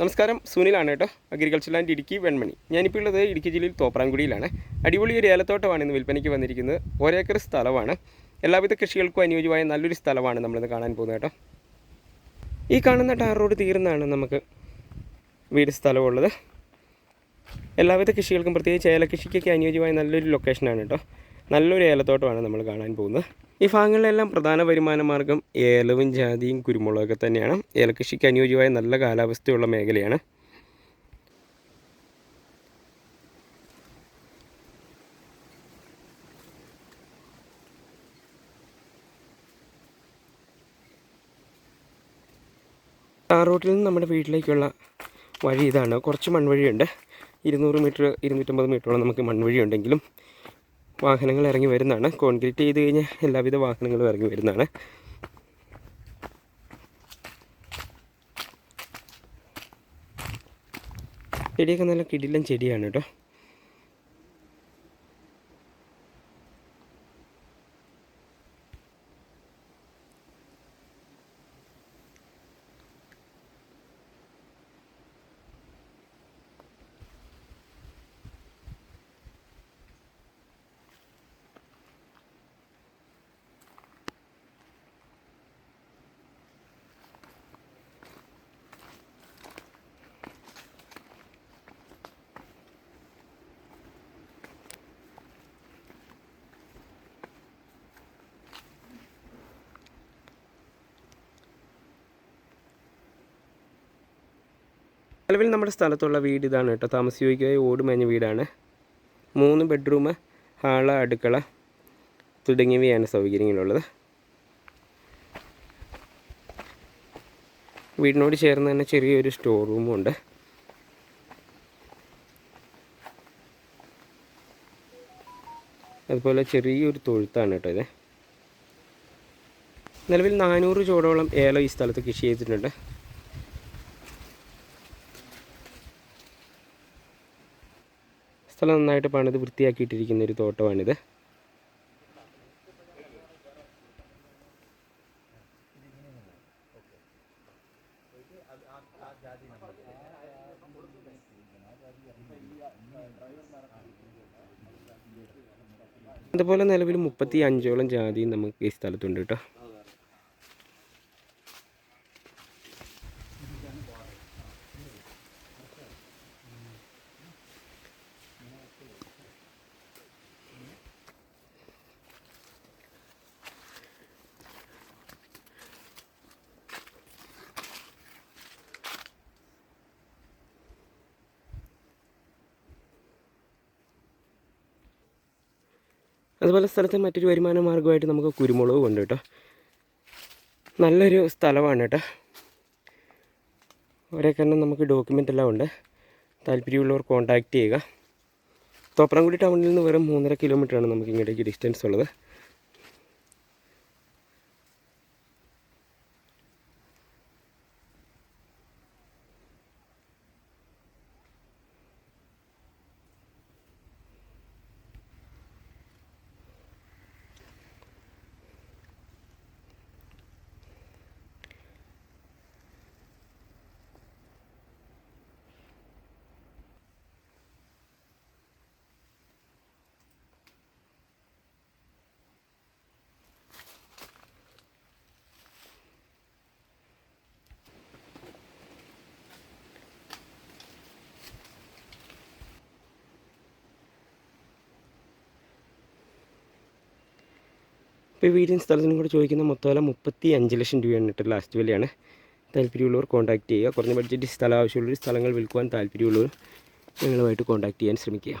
നമസ്കാരം. സുനിലാണ് കേട്ടോ. Agriculture land Idukki Venmani. ഞാനിപ്പോൾ ഉള്ളത് ഇടുക്കി ജില്ലയിൽ തോപ്രാംകുടിയിലാണ്. അടിപൊളി ഒരു ഏലത്തോട്ടമാണ് ഇന്ന് വിൽപ്പനയ്ക്ക് വന്നിരിക്കുന്നത്. ഒരേക്കർ സ്ഥലമാണ്. എല്ലാവിധ കൃഷികൾക്കും അനുയോജ്യമായ നല്ലൊരു സ്ഥലമാണ് നമ്മളിന്ന് കാണാൻ പോകുന്നത് കേട്ടോ. ഈ കാണുന്ന ടാർ റോഡ് തീർന്നാണ് നമുക്ക് വീട് സ്ഥലമുള്ളത്. എല്ലാവിധ കൃഷികൾക്കും പ്രത്യേകിച്ച് ഏലകൃഷിക്കൊക്കെ അനുയോജ്യമായ നല്ലൊരു ലൊക്കേഷനാണ് കേട്ടോ. നല്ലൊരു ഏലത്തോട്ടമാണ് നമ്മൾ കാണാൻ പോകുന്നത്. ഈ ഭാഗങ്ങളിലെല്ലാം പ്രധാന വരുമാന മാർഗം ഏലവും ജാതിയും കുരുമുളകൊക്കെ തന്നെയാണ്. ഏലകൃഷിക്ക് അനുയോജ്യമായ നല്ല കാലാവസ്ഥയുള്ള മേഖലയാണ്. ആ റോട്ടിൽ നിന്ന് നമ്മുടെ വീട്ടിലേക്കുള്ള വഴി ഇതാണ്. കുറച്ച് മൺവഴിയുണ്ട്. ഇരുന്നൂറ് മീറ്റർ ഇരുന്നൂറ്റമ്പത് മീറ്ററോളം നമുക്ക് മൺവഴി ഉണ്ടെങ്കിലും വാഹനങ്ങൾ ഇറങ്ങി വരുന്നതാണ്. കോൺക്രീറ്റ് ചെയ്ത് കഴിഞ്ഞാൽ എല്ലാവിധ വാഹനങ്ങളും ഇറങ്ങി വരുന്നതാണ്. ചെടിയൊക്കെ നല്ല കിടിലൻ ചെടിയാണ് കേട്ടോ. നിലവിൽ നമ്മുടെ സ്ഥലത്തുള്ള വീട് ഇതാണ് കേട്ടോ. താമസിക്കുകയായി ഓട് മേഞ്ഞ വീടാണ്. മൂന്ന് ബെഡ്റൂം ഹാൾ അടുക്കള തുടങ്ങിയവയാണ് സൗകര്യങ്ങളുള്ളത്. വീടിനോട് ചേർന്ന് തന്നെ ചെറിയൊരു സ്റ്റോർ റൂമും ഉണ്ട്. അതുപോലെ ചെറിയൊരു തൊഴുത്താണ് കേട്ടോ ഇത്. നിലവിൽ നാനൂറ് ചോടോളം ഏലം ഈ സ്ഥലത്ത് കൃഷി ചെയ്തിട്ടുണ്ട്. സ്ഥലം നന്നായിട്ട് പണിത് വൃത്തിയാക്കിയിട്ടിരിക്കുന്ന ഒരു തോട്ടമാണിത്. അതുപോലെ നിലവിൽ മുപ്പത്തി അഞ്ചോളം ജാതിയും നമുക്ക് ഈ സ്ഥലത്തുണ്ട് കേട്ടോ. അതുപോലെ സ്ഥലത്തെ മറ്റൊരു വരുമാന മാർഗമായിട്ട് നമുക്ക് കുരുമുളക് ഉണ്ട് കേട്ടോ. നല്ലൊരു സ്ഥലമാണ് കേട്ടോ. ഒരേക്കരണം നമുക്ക് ഡോക്യുമെന്റ് എല്ലാം ഉണ്ട്. താല്പര്യമുള്ളവർ കോൺടാക്റ്റ് ചെയ്യുക. തോപ്രാംകുടി ടൗണിൽ നിന്ന് വെറും മൂന്നര കിലോമീറ്ററാണ് നമുക്ക് ഇങ്ങോട്ടേക്ക് ഡിസ്റ്റൻസ് ഉള്ളത്. ഇപ്പോൾ ഈ വീടിന് സ്ഥലത്തിനും കൂടെ ചോദിക്കുന്ന മൊത്തം വില മുപ്പത്തി അഞ്ച് ലക്ഷം രൂപയാണ് കേട്ടോ ലാസ്റ്റ് വിലയാണ്. താല്പര്യമുള്ളവർ കോൺടാക്റ്റ് ചെയ്യുക. കുറഞ്ഞ ബഡ്ജറ്റ് സ്ഥലം ആവശ്യമുള്ളവർ സ്ഥലങ്ങൾ വിൽക്കുവാൻ താല്പര്യമുള്ളവർ ഞങ്ങളുമായിട്ട് കോൺടാക്റ്റ് ചെയ്യാൻ ശ്രമിക്കുക.